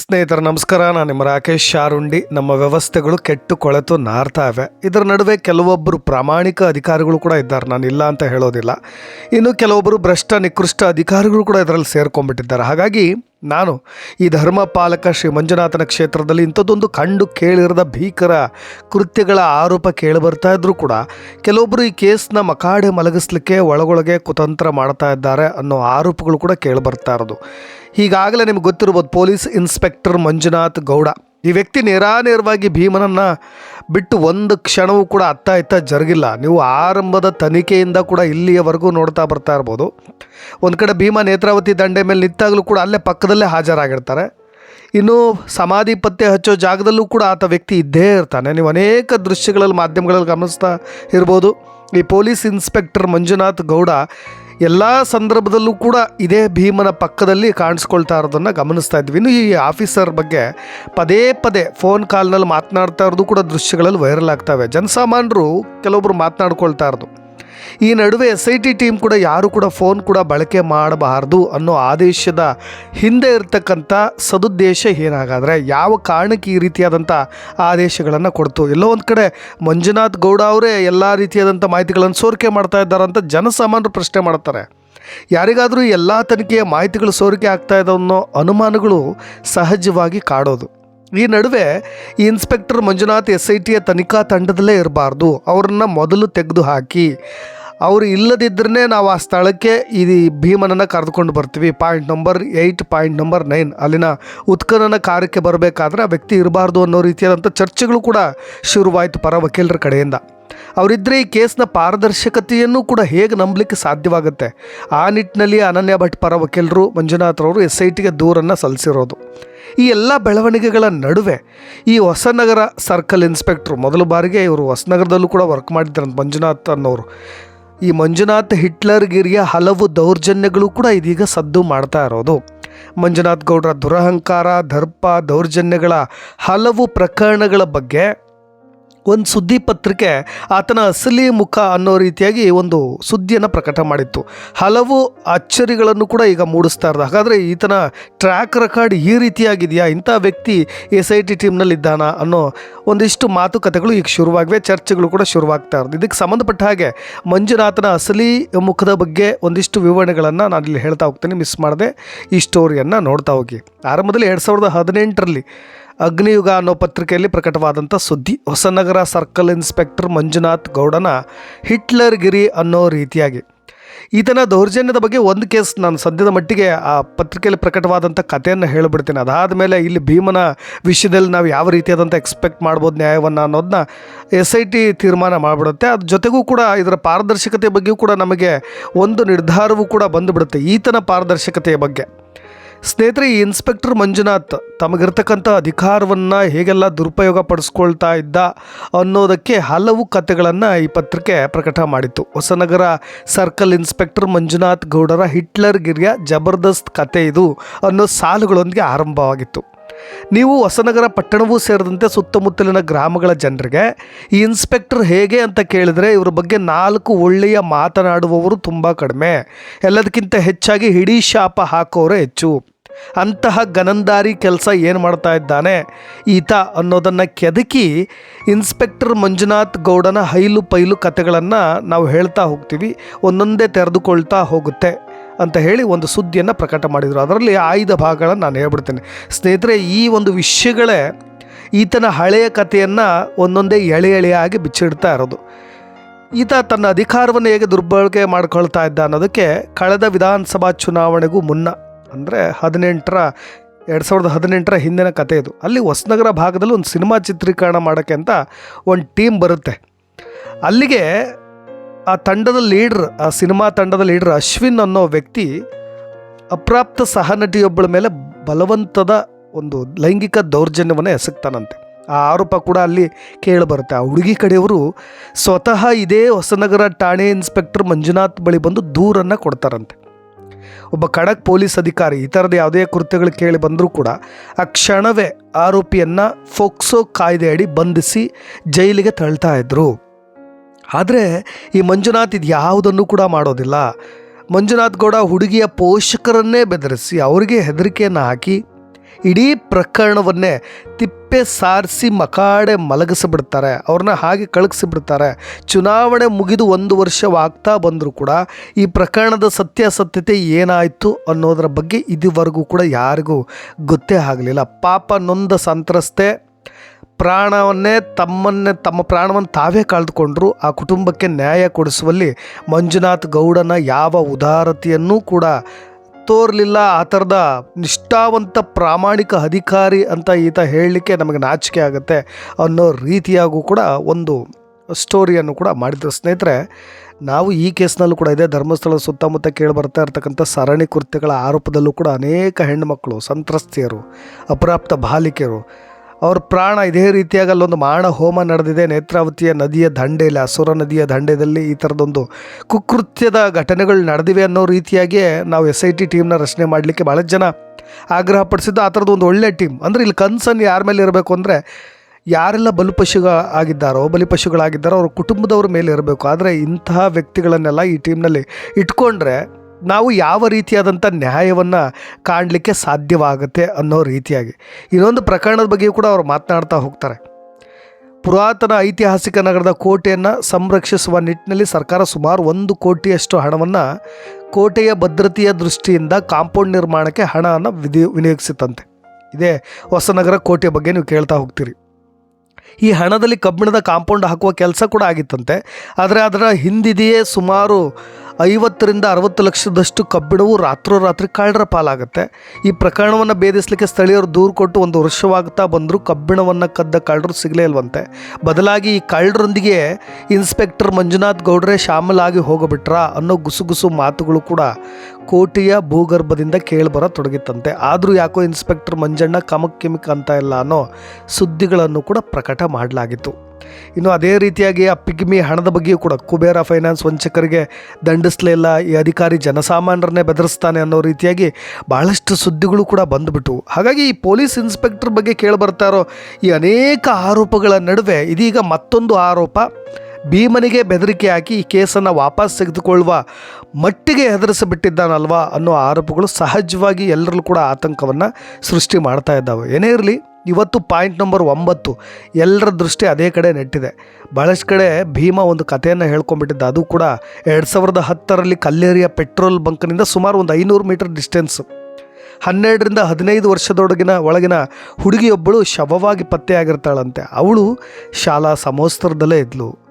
ಸ್ನೇಹಿತರ, ನಮಸ್ಕಾರ. ನಾನು ನಿಮ್ಮ ರಾಕೇಶ್ ಶಾರುಂಡಿ. ನಮ್ಮ ವ್ಯವಸ್ಥೆಗಳು ಕೆಟ್ಟು ಕೊಳೆತು ನಾರ್ತಾ ಇವೆ. ಇದರ ನಡುವೆ ಕೆಲವೊಬ್ಬರು ಪ್ರಾಮಾಣಿಕ ಅಧಿಕಾರಿಗಳು ಕೂಡ ಇದ್ದಾರೆ. ನಾನು ಇಲ್ಲ ಅಂತ ಹೇಳೋದಿಲ್ಲ. ಇನ್ನು ಕೆಲವೊಬ್ಬರು ಭ್ರಷ್ಟ, ನಿಕೃಷ್ಟ ಅಧಿಕಾರಿಗಳು ಕೂಡ ಇದರಲ್ಲಿ ಸೇರ್ಕೊಂಡ್ಬಿಟ್ಟಿದ್ದಾರೆ. ಹಾಗಾಗಿ ನಾನು ಈ ಧರ್ಮಪಾಲಕ ಶ್ರೀ ಮಂಜುನಾಥನ ಕ್ಷೇತ್ರದಲ್ಲಿ ಇಂಥದ್ದೊಂದು ಕಂಡು ಕೇಳಿರದ ಭೀಕರ ಕೃತ್ಯಗಳ ಆರೋಪ ಕೇಳಿಬರ್ತಾ ಇದ್ದರೂ ಕೂಡ ಕೆಲವೊಬ್ಬರು ಈ ಕೇಸ್ನ ಮಕಾಡೆ ಮಲಗಿಸ್ಲಿಕ್ಕೆ ಒಳಗೊಳಗೆ ಕುತಂತ್ರ ಮಾಡ್ತಾ ಇದ್ದಾರೆ ಅನ್ನೋ ಆರೋಪಗಳು ಕೂಡ ಕೇಳಿಬರ್ತಾ ಇರೋದು. ಈಗಾಗಲೇ ನಿಮ್ಗೆ ಗೊತ್ತಿರ್ಬೋದು ಪೊಲೀಸ್ ಇನ್ಸ್ಪೆಕ್ಟರ್ ಮಂಜುನಾಥ್ ಗೌಡ. ಈ ವ್ಯಕ್ತಿ ನೇರಾನೇರವಾಗಿ ಭೀಮನನ್ನು ಬಿಟ್ಟು ಒಂದು ಕ್ಷಣವೂ ಕೂಡ ಅತ್ತ ಇತ್ತ ಜರುಗಿಲ್ಲ. ನೀವು ಆರಂಭದ ತನಿಖೆಯಿಂದ ಕೂಡ ಇಲ್ಲಿಯವರೆಗೂ ನೋಡ್ತಾ ಬರ್ತಾ ಇರ್ಬೋದು. ಒಂದು ಕಡೆ ಭೀಮ ನೇತ್ರಾವತಿ ದಂಡೆ ಮೇಲೆ ನಿಂತಾಗಲೂ ಕೂಡ ಅಲ್ಲೇ ಪಕ್ಕದಲ್ಲೇ ಹಾಜರಾಗಿರ್ತಾರೆ. ಇನ್ನು ಸಮಾಧಿ ಪತ್ತೆ ಹಚ್ಚೋ ಜಾಗದಲ್ಲೂ ಕೂಡ ಆತ ವ್ಯಕ್ತಿ ಇದ್ದೇ ಇರ್ತಾನೆ. ನೀವು ಅನೇಕ ದೃಶ್ಯಗಳಲ್ಲಿ, ಮಾಧ್ಯಮಗಳಲ್ಲಿ ಗಮನಿಸ್ತಾ ಇರ್ಬೋದು. ಈ ಪೊಲೀಸ್ ಇನ್ಸ್ಪೆಕ್ಟರ್ ಮಂಜುನಾಥ್ ಗೌಡ ಎಲ್ಲ ಸಂದರ್ಭದಲ್ಲೂ ಕೂಡ ಇದೇ ಭೀಮನ ಪಕ್ಕದಲ್ಲಿ ಕಾಣಿಸ್ಕೊಳ್ತಾ ಇರೋದನ್ನು ಗಮನಿಸ್ತಾ ಇದ್ವಿ. ಇನ್ನು ಈ ಆಫೀಸರ್ ಬಗ್ಗೆ ಪದೇ ಪದೇ ಫೋನ್ ಕಾಲ್ನಲ್ಲಿ ಮಾತನಾಡ್ತಾ ಇರೋದು ಕೂಡ ದೃಶ್ಯಗಳಲ್ಲಿ ವೈರಲ್ ಆಗ್ತವೆ ಜನಸಾಮಾನ್ಯರು ಕೆಲವೊಬ್ಬರು ಮಾತನಾಡ್ಕೊಳ್ತಾ ಇರೋದು. ಈ ನಡುವೆ ಎಸ್ ಐ ಟಿ ಟೀಮ್ ಕೂಡ ಯಾರು ಕೂಡ ಫೋನ್ ಕೂಡ ಬಳಕೆ ಮಾಡಬಾರ್ದು ಅನ್ನೋ ಆದೇಶದ ಹಿಂದೆ ಇರತಕ್ಕಂಥ ಸದುದ್ದೇಶ ಏನಾಗಾದರೆ ಯಾವ ಕಾರಣಕ್ಕೆ ಈ ರೀತಿಯಾದಂಥ ಆದೇಶಗಳನ್ನು ಕೊಡ್ತು? ಎಲ್ಲೋ ಒಂದು ಕಡೆ ಮಂಜುನಾಥ್ ಗೌಡ ಅವರೇ ಎಲ್ಲ ರೀತಿಯಾದಂಥ ಮಾಹಿತಿಗಳನ್ನು ಸೋರಿಕೆ ಮಾಡ್ತಾ ಇದ್ದಾರೆ ಅಂತ ಜನಸಾಮಾನ್ಯರು ಪ್ರಶ್ನೆ ಮಾಡ್ತಾರೆ. ಯಾರಿಗಾದರೂ ಎಲ್ಲ ತನಿಖೆಯ ಮಾಹಿತಿಗಳು ಸೋರಿಕೆ ಆಗ್ತಾ ಅನ್ನೋ ಅನುಮಾನಗಳು ಸಹಜವಾಗಿ ಕಾಡೋದು. ಈ ನಡುವೆ ಈ ಇನ್ಸ್ಪೆಕ್ಟರ್ ಮಂಜುನಾಥ್ ಎಸ್ ಐ ಟಿಯ ತನಿಖಾ ತಂಡದಲ್ಲೇ ಇರಬಾರ್ದು. ಅವ್ರನ್ನ ಮೊದಲು ತೆಗೆದು ಹಾಕಿ ಅವರು ಇಲ್ಲದಿದ್ದರೆ ನಾವು ಆ ಸ್ಥಳಕ್ಕೆ ಈ ಭೀಮನನ್ನು ಕರೆದುಕೊಂಡು ಬರ್ತೀವಿ. Point number eight, point number nine. ಅಲ್ಲಿನ ಉತ್ಖನನ ಕಾರ್ಯಕ್ಕೆ ಬರಬೇಕಾದ್ರೆ ಆ ವ್ಯಕ್ತಿ ಇರಬಾರ್ದು ಅನ್ನೋ ರೀತಿಯಾದಂಥ ಚರ್ಚೆಗಳು ಕೂಡ ಶುರುವಾಯಿತು ಪರ ವಕೀಲರ ಕಡೆಯಿಂದ. ಅವರಿದ್ದರೆ ಈ ಕೇಸ್ನ ಪಾರದರ್ಶಕತೆಯನ್ನು ಕೂಡ ಹೇಗೆ ನಂಬಲಿಕ್ಕೆ ಸಾಧ್ಯವಾಗುತ್ತೆ? ಆ ನಿಟ್ಟಿನಲ್ಲಿ ಅನನ್ಯ ಭಟ್ ಪರ ವಕೀಲರು ಮಂಜುನಾಥ್ರವರು ಎಸ್ ಐ ಟಿಗೆ ದೂರನ್ನು ಸಲ್ಲಿಸಿರೋದು. ಈ ಎಲ್ಲ ಬೆಳವಣಿಗೆಗಳ ನಡುವೆ ಈ ಹೊಸನಗರ ಸರ್ಕಲ್ ಇನ್ಸ್ಪೆಕ್ಟ್ರು ಮೊದಲ ಬಾರಿಗೆ ಇವರು ಹೊಸನಗರದಲ್ಲೂ ಕೂಡ ವರ್ಕ್ ಮಾಡಿದ್ದಾರೆ ಮಂಜುನಾಥ್ ಅನ್ನೋರು. ಈ ಮಂಜುನಾಥ್ ಹಿಟ್ಲರ್ಗಿರಿಯ ಹಲವು ದೌರ್ಜನ್ಯಗಳು ಕೂಡ ಇದೀಗ ಸದ್ದು ಮಾಡ್ತಾ ಇರೋದು. ಮಂಜುನಾಥ್ ಗೌಡರ ದುರಹಂಕಾರ, ದರ್ಪ, ದೌರ್ಜನ್ಯಗಳ ಹಲವು ಪ್ರಕರಣಗಳ ಬಗ್ಗೆ ಒಂದು ಸುದ್ದಿ ಪತ್ರಿಕೆ ಆತನ ಅಸಲಿ ಮುಖ ಅನ್ನೋ ರೀತಿಯಾಗಿ ಒಂದು ಸುದ್ದಿಯನ್ನು ಪ್ರಕಟ ಮಾಡಿತ್ತು. ಹಲವು ಅಚ್ಚರಿಗಳನ್ನು ಕೂಡ ಈಗ ಮೂಡಿಸ್ತಾ ಇರೋದು. ಹಾಗಾದರೆ ಈತನ ಟ್ರ್ಯಾಕ್ ರೆಕಾರ್ಡ್ ಈ ರೀತಿಯಾಗಿದೆಯಾ? ಇಂಥ ವ್ಯಕ್ತಿ ಎಸ್ ಐ ಟಿ ಟೀಮ್ನಲ್ಲಿದ್ದಾನ ಅನ್ನೋ ಒಂದಿಷ್ಟು ಮಾತುಕತೆಗಳು ಈಗ ಶುರುವಾಗಿವೆ, ಚರ್ಚೆಗಳು ಕೂಡ ಶುರುವಾಗ್ತಾ ಇರೋದು. ಇದಕ್ಕೆ ಸಂಬಂಧಪಟ್ಟ ಹಾಗೆ ಮಂಜುನಾಥನ ಅಸಲಿ ಮುಖದ ಬಗ್ಗೆ ಒಂದಿಷ್ಟು ವಿವರಣೆಗಳನ್ನು ನಾನು ಇಲ್ಲಿ ಹೇಳ್ತಾ ಹೋಗ್ತೀನಿ. ಮಿಸ್ ಮಾಡದೆ ಈ ಸ್ಟೋರಿಯನ್ನು ನೋಡ್ತಾ ಹೋಗಿ. ಆರಂಭದಲ್ಲಿ ಎರಡು ಸಾವಿರದ ಹದಿನೆಂಟರಲ್ಲಿ ಅಗ್ನಿಯುಗ ಅನ್ನೋ ಪತ್ರಿಕೆಯಲ್ಲಿ ಪ್ರಕಟವಾದಂಥ ಸುದ್ದಿ. ಹೊಸನಗರ ಸರ್ಕಲ್ ಇನ್ಸ್ಪೆಕ್ಟರ್ ಮಂಜುನಾಥ್ ಗೌಡನ ಹಿಟ್ಲರ್ ಗಿರಿ ಅನ್ನೋ ರೀತಿಯಾಗಿ. ಈತನ ದೌರ್ಜನ್ಯದ ಬಗ್ಗೆ ಒಂದು ಕೇಸ್ ನಾನು ಸದ್ಯದ ಮಟ್ಟಿಗೆ ಆ ಪತ್ರಿಕೆಯಲ್ಲಿ ಪ್ರಕಟವಾದಂಥ ಕಥೆಯನ್ನು ಹೇಳಿಬಿಡ್ತೀನಿ. ಅದಾದ ಮೇಲೆ ಇಲ್ಲಿ ಭೀಮನ ವಿಷಯದಲ್ಲಿ ನಾವು ಯಾವ ರೀತಿಯಾದಂಥ ಎಕ್ಸ್ಪೆಕ್ಟ್ ಮಾಡ್ಬೋದು ನ್ಯಾಯವನ್ನು ಅನ್ನೋದನ್ನ ಎಸ್ ಐ ಟಿ ತೀರ್ಮಾನ ಮಾಡಿಬಿಡುತ್ತೆ. ಅದ್ರ ಜೊತೆಗೂ ಕೂಡ ಇದರ ಪಾರದರ್ಶಕತೆ ಬಗ್ಗೆಯೂ ಕೂಡ ನಮಗೆ ಒಂದು ನಿರ್ಧಾರವೂ ಕೂಡ ಬಂದುಬಿಡುತ್ತೆ ಈತನ ಪಾರದರ್ಶಕತೆಯ ಬಗ್ಗೆ. ಸ್ನೇಹಿತರೆ, ಈ ಇನ್ಸ್ಪೆಕ್ಟರ್ ಮಂಜುನಾಥ್ ತಮಗಿರ್ತಕ್ಕಂಥ ಅಧಿಕಾರವನ್ನು ಹೇಗೆಲ್ಲ ದುರುಪಯೋಗ ಪಡಿಸ್ಕೊಳ್ತಾ ಇದ್ದ ಅನ್ನೋದಕ್ಕೆ ಹಲವು ಕಥೆಗಳನ್ನು ಈ ಪತ್ರಿಕೆ ಪ್ರಕಟ ಮಾಡಿತ್ತು. ಹೊಸನಗರ ಸರ್ಕಲ್ ಇನ್ಸ್ಪೆಕ್ಟರ್ ಮಂಜುನಾಥ್ ಗೌಡರ ಹಿಟ್ಲರ್ ಗಿರಿಯ ಜಬರ್ದಸ್ತ್ ಕತೆ ಇದು ಅನ್ನೋ ಸಾಲುಗಳೊಂದಿಗೆ ಆರಂಭವಾಗಿತ್ತು. ನೀವು ಹೊಸನಗರ ಪಟ್ಟಣವೂ ಸೇರಿದಂತೆ ಸುತ್ತಮುತ್ತಲಿನ ಗ್ರಾಮಗಳ ಜನರಿಗೆ ಈ ಇನ್ಸ್ಪೆಕ್ಟರ್ ಹೇಗೆ ಅಂತ ಕೇಳಿದರೆ ಇವ್ರ ಬಗ್ಗೆ ನಾಲ್ಕು ಒಳ್ಳೆಯ ಮಾತನಾಡುವವರು ತುಂಬ ಕಡಿಮೆ. ಎಲ್ಲದಕ್ಕಿಂತ ಹೆಚ್ಚಾಗಿ ಹಿಡಿ ಶಾಪ ಹಾಕೋರೇ ಹೆಚ್ಚು. ಅಂತಹ ಗನಂದಾರಿ ಕೆಲಸ ಏನು ಮಾಡ್ತಾ ಇದ್ದಾನೆ? ಈತ ಅನ್ನೋದನ್ನು ಕೆದಕಿ ಇನ್ಸ್ಪೆಕ್ಟರ್ ಮಂಜುನಾಥ್ ಗೌಡನ ಹೈಲು ಪೈಲು ಕತೆಗಳನ್ನು ನಾವು ಹೇಳ್ತಾ ಹೋಗ್ತೀವಿ. ಒಂದೊಂದೇ ತೆರೆದುಕೊಳ್ತಾ ಹೋಗುತ್ತೆ ಅಂತ ಹೇಳಿ ಒಂದು ಸುದ್ದಿಯನ್ನು ಪ್ರಕಟ ಮಾಡಿದರು. ಅದರಲ್ಲಿ ಆಯ್ದ ಭಾಗಗಳನ್ನು ನಾನು ಹೇಳ್ಬಿಡ್ತೇನೆ. ಸ್ನೇಹಿತರೆ, ಈ ಒಂದು ವಿಷಯಗಳೇ ಈತನ ಹಳೆಯ ಕಥೆಯನ್ನು ಒಂದೊಂದೇ ಎಳೆ ಎಳೆಯಾಗಿ ಬಿಚ್ಚಿಡ್ತಾ ಇರೋದು. ಈತ ತನ್ನ ಅಧಿಕಾರವನ್ನು ಹೇಗೆ ದುರ್ಬಳಕೆ ಮಾಡ್ಕೊಳ್ತಾ ಇದ್ದ ಅನ್ನೋದಕ್ಕೆ ಕಳೆದ ವಿಧಾನಸಭಾ ಚುನಾವಣೆಗೂ ಮುನ್ನ ಅಂದರೆ ಹದಿನೆಂಟರ, ಎರಡು ಸಾವಿರದ ಹದಿನೆಂಟರ ಹಿಂದಿನ ಕತೆ ಇದು. ಅಲ್ಲಿ ಹೊಸನಗರ ಭಾಗದಲ್ಲಿ ಒಂದು ಸಿನಿಮಾ ಚಿತ್ರೀಕರಣ ಮಾಡೋಕ್ಕೆ ಅಂತ ಒಂದು ಟೀಮ್ ಬರುತ್ತೆ. ಅಲ್ಲಿಗೆ ಆ ತಂಡದ ಲೀಡ್ರ್, ಆ ಸಿನಿಮಾ ತಂಡದ ಲೀಡ್ರ್ ಅಶ್ವಿನ್ ಅನ್ನೋ ವ್ಯಕ್ತಿ ಅಪ್ರಾಪ್ತ ಸಹನಟಿಯೊಬ್ಬಳ ಮೇಲೆ ಬಲವಂತದ ಒಂದು ಲೈಂಗಿಕ ದೌರ್ಜನ್ಯವನ್ನು ಎಸಗ್ತಾನಂತೆ. ಆ ಆರೋಪ ಕೂಡ ಅಲ್ಲಿ ಕೇಳಿಬರುತ್ತೆ ಆ ಹುಡುಗಿ ಕಡೆಯವರು ಸ್ವತಃ ಇದೇ ಹೊಸನಗರ ಠಾಣೆ ಇನ್ಸ್ಪೆಕ್ಟರ್ ಮಂಜುನಾಥ್ ಬಳಿ ಬಂದು ದೂರನ್ನು ಕೊಡ್ತಾರಂತೆ. ಒಬ್ಬ ಖಡಕ್ ಪೊಲೀಸ್ ಅಧಿಕಾರಿ ಈ ಥರದ ಯಾವುದೇ ಕೃತ್ಯಗಳು ಕೇಳಿ ಬಂದರೂ ಕೂಡ ಆ ಕ್ಷಣವೇ ಆರೋಪಿಯನ್ನು ಫೋಕ್ಸೋ ಕಾಯ್ದೆಯಡಿ ಬಂಧಿಸಿ ಜೈಲಿಗೆ ತಳ್ತಾ ಇದ್ದರು ಆದರೆ ಈ ಮಂಜುನಾಥ್ ಇದು ಯಾವುದನ್ನು ಕೂಡ ಮಾಡೋದಿಲ್ಲ. ಮಂಜುನಾಥ್ ಗೌಡ ಹುಡುಗಿಯ ಪೋಷಕರನ್ನೇ ಬೆದರಿಸಿ ಅವರಿಗೆ ಹೆದರಿಕೆಯನ್ನು ಹಾಕಿ ಇಡೀ ಪ್ರಕರಣವನ್ನೇ ತಿಪ್ಪೆ ಸಾರಿಸಿ ಮಕಾಡೆ ಮಲಗಿಸಿಬಿಡ್ತಾರೆ. ಅವ್ರನ್ನ ಹಾಗೆ ಕಳಗಿಸಿಬಿಡ್ತಾರೆ ಚುನಾವಣೆ ಮುಗಿದು ಒಂದು ವರ್ಷವಾಗ್ತಾ ಬಂದರೂ ಕೂಡ ಈ ಪ್ರಕರಣದ ಸತ್ಯಾಸತ್ಯತೆ ಏನಾಯಿತು ಅನ್ನೋದರ ಬಗ್ಗೆ ಇದುವರೆಗೂ ಕೂಡ ಯಾರಿಗೂ ಗೊತ್ತೇ ಆಗಲಿಲ್ಲ. ಪಾಪ ನೊಂದ ಸಂತ್ರಸ್ತೆ ಪ್ರಾಣವನ್ನೇ ತಮ್ಮನ್ನೇ ತಮ್ಮ ಪ್ರಾಣವನ್ನು ತಾವೇ ಕಳೆದುಕೊಂಡ್ರು. ಆ ಕುಟುಂಬಕ್ಕೆ ನ್ಯಾಯ ಕೊಡಿಸುವಲ್ಲಿ ಮಂಜುನಾಥ್ ಗೌಡನ ಯಾವ ಉದಾರತೆಯನ್ನೂ ಕೂಡ ತೋರಲಿಲ್ಲ, ಆ ಥರದ ನಿಷ್ಠಾವಂತ ಪ್ರಾಮಾಣಿಕ ಅಧಿಕಾರಿ ಅಂತ ಈತ ಹೇಳಲಿಕ್ಕೆ ನಮಗೆ ನಾಚಿಕೆ ಆಗುತ್ತೆ ಅನ್ನೋ ರೀತಿಯಾಗೂ ಕೂಡ ಒಂದು ಸ್ಟೋರಿಯನ್ನು ಕೂಡ ಮಾಡಿದ್ರು. ಸ್ನೇಹಿತರೆ, ನಾವು ಈ ಕೇಸ್ನಲ್ಲೂ ಕೂಡ ಇದೆ ಧರ್ಮಸ್ಥಳ ಸುತ್ತಮುತ್ತ ಕೇಳಿ ಬರ್ತಾ ಇರ್ತಕ್ಕಂಥ ಸರಣಿ ಕೃತ್ಯಗಳ ಆರೋಪದಲ್ಲೂ ಕೂಡ ಅನೇಕ ಹೆಣ್ಣುಮಕ್ಕಳು, ಸಂತ್ರಸ್ತೆಯರು, ಅಪ್ರಾಪ್ತ ಬಾಲಿಕೆಯರು ಅವ್ರ ಪ್ರಾಣ ಇದೇ ರೀತಿಯಾಗಿ ಅಲ್ಲೊಂದು ಮಾರಣ ಹೋಮ ನಡೆದಿದೆ. ನೇತ್ರಾವತಿಯ ನದಿಯ ದಂಡೆಯಲ್ಲಿ ಅಸುರ ನದಿಯ ದಂಡೆಯಲ್ಲಿ ಈ ಥರದೊಂದು ಕುಕೃತ್ಯದ ಘಟನೆಗಳು ನಡೆದಿವೆ ಅನ್ನೋ ರೀತಿಯಾಗಿಯೇ ನಾವು ಎಸ್ ಐ ಟಿ ಟೀಮ್ನ ರಚನೆ ಮಾಡಲಿಕ್ಕೆ ಭಾಳ ಜನ ಆಗ್ರಹ ಪಡಿಸಿದ್ದು ಆ ಥರದ್ದು ಒಂದು ಒಳ್ಳೆ ಟೀಮ್. ಅಂದರೆ ಇಲ್ಲಿ ಕನ್ಸನ್ನು ಯಾರ ಮೇಲೆ ಇರಬೇಕು ಅಂದರೆ ಯಾರೆಲ್ಲ ಬಲಿಪಶುಗ ಆಗಿದ್ದಾರೋ ಬಲಿಪಶುಗಳಾಗಿದ್ದಾರೋ ಅವ್ರ ಕುಟುಂಬದವ್ರ ಮೇಲೆ ಇರಬೇಕು. ಆದರೆ ಇಂತಹ ವ್ಯಕ್ತಿಗಳನ್ನೆಲ್ಲ ಈ ಟೀಮ್ನಲ್ಲಿ ಇಟ್ಕೊಂಡ್ರೆ ನಾವು ಯಾವ ರೀತಿಯಾದಂಥ ನ್ಯಾಯವನ್ನು ಕಾಣಲಿಕ್ಕೆ ಸಾಧ್ಯವಾಗುತ್ತೆ ಅನ್ನೋ ರೀತಿಯಾಗಿ. ಇನ್ನೊಂದು ಪ್ರಕರಣದ ಬಗ್ಗೆಯೂ ಕೂಡ ಅವರು ಮಾತನಾಡ್ತಾ ಹೋಗ್ತಾರೆ. ಪುರಾತನ ಐತಿಹಾಸಿಕ ನಗರದ ಕೋಟೆಯನ್ನು ಸಂರಕ್ಷಿಸುವ ನಿಟ್ಟಿನಲ್ಲಿ ಸರ್ಕಾರ ಸುಮಾರು ಒಂದು ಕೋಟಿಯಷ್ಟು ಹಣವನ್ನು ಕೋಟೆಯ ಭದ್ರತೆಯ ದೃಷ್ಟಿಯಿಂದ ಕಾಂಪೌಂಡ್ ನಿರ್ಮಾಣಕ್ಕೆ ಹಣವನ್ನು ವಿಧಿ ವಿನಿಯೋಗಿಸಿತಂತೆ ಇದೇ ಹೊಸನಗರ ಕೋಟೆ ಬಗ್ಗೆ ನೀವು ಕೇಳ್ತಾ ಹೋಗ್ತೀರಿ. ಈ ಹಣದಲ್ಲಿ ಕಬ್ಬಿಣದ ಕಾಂಪೌಂಡ್ ಹಾಕುವ ಕೆಲಸ ಕೂಡ ಆಗಿತ್ತಂತೆ. ಆದರೆ ಅದರ ಹಿಂದಿದೆಯೇ ಸುಮಾರು ಐವತ್ತರಿಂದ ಅರವತ್ತು ಲಕ್ಷದಷ್ಟು ಕಬ್ಬಿಣವು ರಾತ್ರೋರಾತ್ರಿ ಕಳ್ಳರ ಪಾಲಾಗುತ್ತೆ. ಈ ಪ್ರಕರಣವನ್ನು ಭೇದಿಸಲಿಕ್ಕೆ ಸ್ಥಳೀಯರು ದೂರು ಕೊಟ್ಟು ಒಂದು ವರ್ಷವಾಗ್ತಾ ಬಂದರೂ ಕಬ್ಬಿಣವನ್ನು ಕದ್ದ ಕಳ್ಳರು ಸಿಗಲೇ ಇಲ್ವಂತೆ. ಬದಲಾಗಿ ಈ ಕಳ್ಳರೊಂದಿಗೆ ಇನ್ಸ್ಪೆಕ್ಟರ್ ಮಂಜುನಾಥ್ ಗೌಡ್ರೆ ಶಾಮಲಾಗಿ ಹೋಗಬಿಟ್ರ ಅನ್ನೋ ಗುಸುಗುಸು ಮಾತುಗಳು ಕೂಡ ಕೋಟೆಯ ಭೂಗರ್ಭದಿಂದ ಕೇಳಿಬರ ತೊಡಗಿತ್ತಂತೆ. ಆದರೂ ಯಾಕೋ ಇನ್ಸ್ಪೆಕ್ಟರ್ ಮಂಜಣ್ಣ ಕಮಕ್ ಕಿಮಿಕ್ ಅಂತ ಇಲ್ಲ ಅನ್ನೋ ಸುದ್ದಿಗಳನ್ನು ಕೂಡ ಪ್ರಕಟ ಮಾಡಲಾಗಿತ್ತು. ಇನ್ನು ಅದೇ ರೀತಿಯಾಗಿ ಆ ಪಿಗ್ಮಿ ಹಣದ ಬಗ್ಗೆಯೂ ಕೂಡ ಕುಬೇರ ಫೈನಾನ್ಸ್ ವಂಚಕರಿಗೆ ದಂಡಿಸಲೇ ಇಲ್ಲ. ಈ ಅಧಿಕಾರಿ ಜನಸಾಮಾನ್ಯರನ್ನೇ ಬೆದರಿಸ್ತಾನೆ ಅನ್ನೋ ರೀತಿಯಾಗಿ ಭಾಳಷ್ಟು ಸುದ್ದಿಗಳು ಕೂಡ ಬಂದುಬಿಟ್ಟು ಹಾಗಾಗಿ ಈ ಪೊಲೀಸ್ ಇನ್ಸ್ಪೆಕ್ಟರ್ ಬಗ್ಗೆ ಕೇಳಿಬರ್ತಾ ಇರೋ ಈ ಅನೇಕ ಆರೋಪಗಳ ನಡುವೆ ಇದೀಗ ಮತ್ತೊಂದು ಆರೋಪ. ಭೀಮನಿಗೆ ಬೆದರಿಕೆ ಹಾಕಿ ಈ ಕೇಸನ್ನು ವಾಪಸ್ ತೆಗೆದುಕೊಳ್ಳುವ ಮಟ್ಟಿಗೆ ಹೆದರಿಸಿಬಿಟ್ಟಿದ್ದಾನಲ್ವಾ ಅನ್ನೋ ಆರೋಪಗಳು ಸಹಜವಾಗಿ ಎಲ್ಲರಲ್ಲೂ ಕೂಡ ಆತಂಕವನ್ನು ಸೃಷ್ಟಿ ಮಾಡ್ತಾ ಇದ್ದಾವೆ. ಏನೇ ಇರಲಿ, ಇವತ್ತು ಪಾಯಿಂಟ್ ನಂಬರ್ ಒಂಬತ್ತು ಎಲ್ಲರ ದೃಷ್ಟಿ ಅದೇ ಕಡೆ ನೆಟ್ಟಿದೆ. ಭಾಳಷ್ಟು ಕಡೆ ಭೀಮ ಒಂದು ಕಥೆಯನ್ನು ಹೇಳ್ಕೊಂಡ್ಬಿಟ್ಟಿದ್ದ. ಅದು ಕೂಡ ಎರಡು ಸಾವಿರದ ಹತ್ತರಲ್ಲಿ ಕಲ್ಲೇರಿಯ ಪೆಟ್ರೋಲ್ ಬಂಕ್ನಿಂದ ಸುಮಾರು ಒಂದು ಐನೂರು ಮೀಟರ್ ಡಿಸ್ಟೆನ್ಸು. ಹನ್ನೆರಡರಿಂದ ಹದಿನೈದು ವರ್ಷದೊಳಗಿನ ಒಳಗಿನ ಹುಡುಗಿಯೊಬ್ಬಳು ಶವವಾಗಿ ಪತ್ತೆಯಾಗಿರ್ತಾಳಂತೆ. ಅವಳು ಶಾಲಾ ಸಮವಸ್ತ್ರದಲ್ಲೇ ಇದ್ಲು.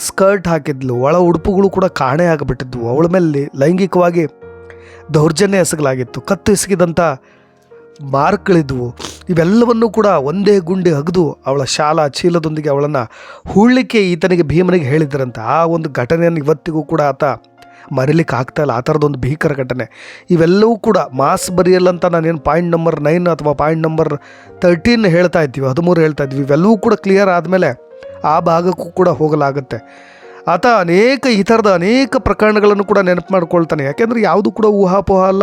ಸ್ಕರ್ಟ್ ಹಾಕಿದ್ಲು ಒಳ ಉಡುಪುಗಳು ಕೂಡ ಕಾಣೆ ಆಗಿಬಿಟ್ಟಿದ್ವು. ಅವಳ ಮೇಲೆ ಲೈಂಗಿಕವಾಗಿ ದೌರ್ಜನ್ಯ ಎಸಗಲಾಗಿತ್ತು. ಕತ್ತು ಎಸಗಿದಂಥ ಮಾರ್ಕ್ಗಳಿದ್ವು. ಇವೆಲ್ಲವನ್ನೂ ಕೂಡ ಒಂದೇ ಗುಂಡಿ ಅಗದು ಅವಳ ಶಾಲಾ ಚೀಲದೊಂದಿಗೆ ಅವಳನ್ನು ಹೂಳ್ಲಿಕ್ಕೆ ಈತನಿಗೆ ಭೀಮನಿಗೆ ಹೇಳಿದ್ರಂತೆ. ಆ ಒಂದು ಘಟನೆಯನ್ನು ಇವತ್ತಿಗೂ ಕೂಡ ಆತ ಮರಿಲಿಕ್ಕೆ ಆಗ್ತಾ ಇಲ್ಲ. ಆ ಥರದೊಂದು ಭೀಕರ ಘಟನೆ. ಇವೆಲ್ಲವೂ ಕೂಡ ಮಾಸ್ ಬರೆಯಲ್ಲಂತ ನಾನೇನು ಪಾಯಿಂಟ್ ನಂಬರ್ ನೈನ್ ಅಥವಾ ಪಾಯಿಂಟ್ ನಂಬರ್ ತರ್ಟೀನ್ ಹೇಳ್ತಾ ಇದ್ದೀವಿ, ಹದಿಮೂರು ಹೇಳ್ತಾ ಇದ್ವಿ ಇವೆಲ್ಲವೂ ಕೂಡ ಕ್ಲಿಯರ್ ಆದಮೇಲೆ ಆ ಭಾಗಕ್ಕೂ ಕೂಡ ಹೋಗಲಾಗುತ್ತೆ. ಆತ ಅನೇಕ ಈ ಥರದ ಅನೇಕ ಪ್ರಕರಣಗಳನ್ನು ಕೂಡ ನೆನಪು ಮಾಡ್ಕೊಳ್ತಾನೆ. ಯಾಕೆಂದರೆ ಯಾವುದು ಕೂಡ ಊಹಾಪೋಹ ಅಲ್ಲ.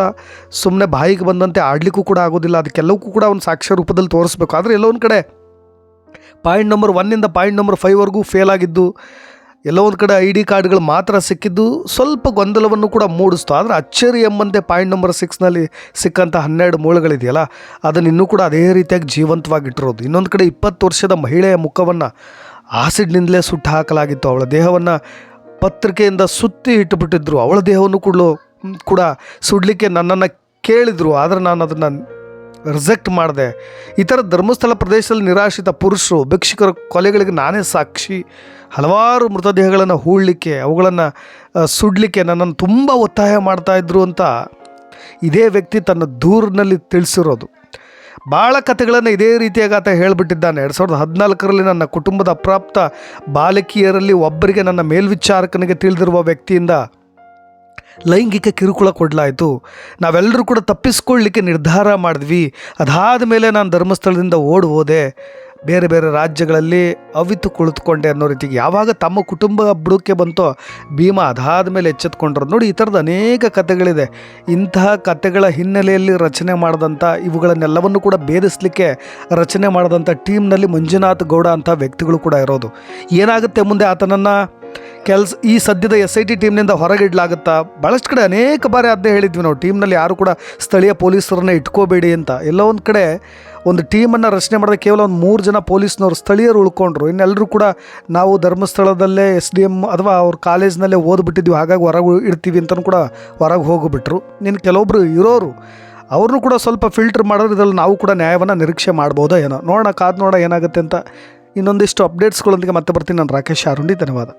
ಸುಮ್ಮನೆ ಬಾಯಿಗೆ ಬಂದಂತೆ ಆಡಲಿಕ್ಕೂ ಕೂಡ ಆಗೋದಿಲ್ಲ. ಅದಕ್ಕೆಲ್ಲವಕ್ಕೂ ಕೂಡ ಒಂದು ಸಾಕ್ಷ್ಯ ರೂಪದಲ್ಲಿ ತೋರಿಸ್ಬೇಕು. ಆದರೆ ಎಲ್ಲೋ ಒಂದು ಕಡೆ ಪಾಯಿಂಟ್ ನಂಬರ್ ಒನ್ನಿಂದ ಪಾಯಿಂಟ್ ನಂಬರ್ ಫೈವ್ವರೆಗೂ ಫೇಲ್ ಆಗಿದ್ದು ಎಲ್ಲೋ ಒಂದು ಕಡೆ ಐ ಡಿ ಕಾರ್ಡ್ಗಳು ಮಾತ್ರ ಸಿಕ್ಕಿದ್ದು ಸ್ವಲ್ಪ ಗೊಂದಲವನ್ನು ಕೂಡ ಮೂಡಿಸ್ತು. ಆದರೆ ಅಚ್ಚರಿ ಎಂಬಂತೆ ಪಾಯಿಂಟ್ ನಂಬರ್ ಸಿಕ್ಸ್ನಲ್ಲಿ ಸಿಕ್ಕಂಥ ಹನ್ನೆರಡು ಮೂಳೆಗಳಿದೆಯಲ್ಲ, ಅದನ್ನು ಇನ್ನೂ ಕೂಡ ಅದೇ ರೀತಿಯಾಗಿ ಜೀವಂತವಾಗಿಟ್ಟಿರೋದು ಇನ್ನೊಂದು ಕಡೆ ಇಪ್ಪತ್ತು ವರ್ಷದ ಮಹಿಳೆಯ ಮುಖವನ್ನು ಆಸಿಡ್ನಿಂದಲೇ ಸುಟ್ಟು ಹಾಕಲಾಗಿತ್ತು. ಅವಳ ದೇಹವನ್ನು ಪತ್ರಿಕೆಯಿಂದ ಸುತ್ತಿ ಇಟ್ಟುಬಿಟ್ಟಿದ್ರು. ಅವಳ ದೇಹವನ್ನು ಕೂಡಲು ಕೂಡ ಸುಡಲಿಕ್ಕೆ ನನ್ನನ್ನು ಕೇಳಿದರು. ಆದರೆ ನಾನು ಅದನ್ನು ರಿಜೆಕ್ಟ್ ಮಾಡಿದೆ. ಈ ಥರ ಧರ್ಮಸ್ಥಳ ಪ್ರದೇಶದಲ್ಲಿ ನಿರಾಶ್ರಿತ ಪುರುಷರು, ಭಿಕ್ಷಕರ ಕೊಲೆಗಳಿಗೆ ನಾನೇ ಸಾಕ್ಷಿ. ಹಲವಾರು ಮೃತದೇಹಗಳನ್ನು ಹೂಳಲಿಕ್ಕೆ, ಅವುಗಳನ್ನು ಸುಡಲಿಕ್ಕೆ ನನ್ನನ್ನು ತುಂಬ ಒತ್ತಾಯ ಮಾಡ್ತಾಯಿದ್ರು ಅಂತ ಇದೇ ವ್ಯಕ್ತಿ ತನ್ನ ದೂರಿನಲ್ಲಿ ತಿಳಿಸಿರೋದು. ಭಾಳ ಕಥೆಗಳನ್ನು ಇದೇ ರೀತಿಯಾಗಿ ಆತ ಹೇಳಿಬಿಟ್ಟಿದ್ದಾನೆ. ಎರಡು ಸಾವಿರದ ಹದಿನಾಲ್ಕರಲ್ಲಿ ನನ್ನ ಕುಟುಂಬದ ಅಪ್ರಾಪ್ತ ಬಾಲಕಿಯರಲ್ಲಿ ಒಬ್ಬರಿಗೆ ನನ್ನ ಮೇಲ್ವಿಚಾರಕನಿಗೆ ತಿಳಿದಿರುವ ವ್ಯಕ್ತಿಯಿಂದ ಲೈಂಗಿಕ ಕಿರುಕುಳ ಕೊಡಲಾಯಿತು. ನಾವೆಲ್ಲರೂ ಕೂಡ ತಪ್ಪಿಸ್ಕೊಳ್ಳಿಕ್ಕೆ ನಿರ್ಧಾರ ಮಾಡಿದ್ವಿ. ಅದಾದ ಮೇಲೆ ನಾನು ಧರ್ಮಸ್ಥಳದಿಂದ ಓಡಿ ಹೋದೆ. ಬೇರೆ ಬೇರೆ ರಾಜ್ಯಗಳಲ್ಲಿ ಅವಿತು ಕುಳಿತುಕೊಂಡೆ ಅನ್ನೋ ರೀತಿಗೆ. ಯಾವಾಗ ತಮ್ಮ ಕುಟುಂಬ ಬುಡಕ್ಕೆ ಬಂತೋ, ಭೀಮ ಅದಾದ ಮೇಲೆ ಎಚ್ಚೆತ್ಕೊಂಡ್ರು. ನೋಡಿ, ಈ ಥರದ ಅನೇಕ ಕಥೆಗಳಿದೆ. ಇಂತಹ ಕಥೆಗಳ ಹಿನ್ನೆಲೆಯಲ್ಲಿ ರಚನೆ ಮಾಡಿದಂಥ ಇವುಗಳನ್ನೆಲ್ಲವನ್ನು ಕೂಡ ಭೇದಿಸಲಿಕ್ಕೆ ರಚನೆ ಮಾಡಿದಂಥ ಟೀಮ್ನಲ್ಲಿ ಮಂಜುನಾಥ್ ಗೌಡ ಅಂತ ವ್ಯಕ್ತಿಗಳು ಕೂಡ ಇರೋದು. ಏನಾಗುತ್ತೆ ಮುಂದೆ ಆತನನ್ನು? ಕೆಲ್ಸ ಈ ಸದ್ಯದ ಎಸ್ ಐ ಟಿ ಟೀಮ್ನಿಂದ ಹೊರಗಿಡ್ಲಾಗುತ್ತಾ ಭಾಳಷ್ಟು ಕಡೆ ಅನೇಕ ಬಾರಿ ಅದನ್ನೇ ಹೇಳಿದ್ವಿ ನಾವು. ಟೀಮ್ನಲ್ಲಿ ಯಾರು ಕೂಡ ಸ್ಥಳೀಯ ಪೊಲೀಸರನ್ನ ಇಟ್ಕೋಬೇಡಿ ಅಂತ. ಎಲ್ಲ ಒಂದು ಕಡೆ ಒಂದು ಟೀಮನ್ನು ರಚನೆ ಮಾಡಿದ ಕೇವಲ ಒಂದು ಮೂರು ಜನ ಪೊಲೀಸ್ನವರು, ಸ್ಥಳೀಯರು ಉಳ್ಕೊಂಡ್ರು. ಇನ್ನೆಲ್ಲರೂ ಕೂಡ ನಾವು ಧರ್ಮಸ್ಥಳದಲ್ಲೇ ಎಸ್ ಡಿ ಎಂ ಅಥವಾ ಅವ್ರ ಕಾಲೇಜ್ನಲ್ಲೇ ಓದ್ಬಿಟ್ಟಿದ್ವಿ. ಹಾಗಾಗಿ ಹೊರಗೆ ಇಡ್ತೀವಿ ಅಂತಲೂ ಕೂಡ ಹೊರಗೆ ಹೋಗಿಬಿಟ್ರು. ಇನ್ನು ಕೆಲವೊಬ್ಬರು ಇರೋರು ಅವ್ರನ್ನೂ ಕೂಡ ಸ್ವಲ್ಪ ಫಿಲ್ಟರ್ ಮಾಡೋರು ಇದರಲ್ಲಿ ನಾವು ಕೂಡ ನ್ಯಾಯವನ್ನು ನಿರೀಕ್ಷೆ ಮಾಡ್ಬೋದೋ ಏನೋ. ನೋಡೋಣ, ಕಾದು ನೋಡೋಣ ಏನಾಗುತ್ತೆ ಅಂತ ಇನ್ನೊಂದಿಷ್ಟು ಅಪ್ಡೇಟ್ಸ್ಗಳೊಂದಿಗೆ ಮತ್ತೆ ಬರ್ತೀನಿ. ನಾನು ರಾಕೇಶ್ ಆರುಂಡಿ ಧನ್ಯವಾದ.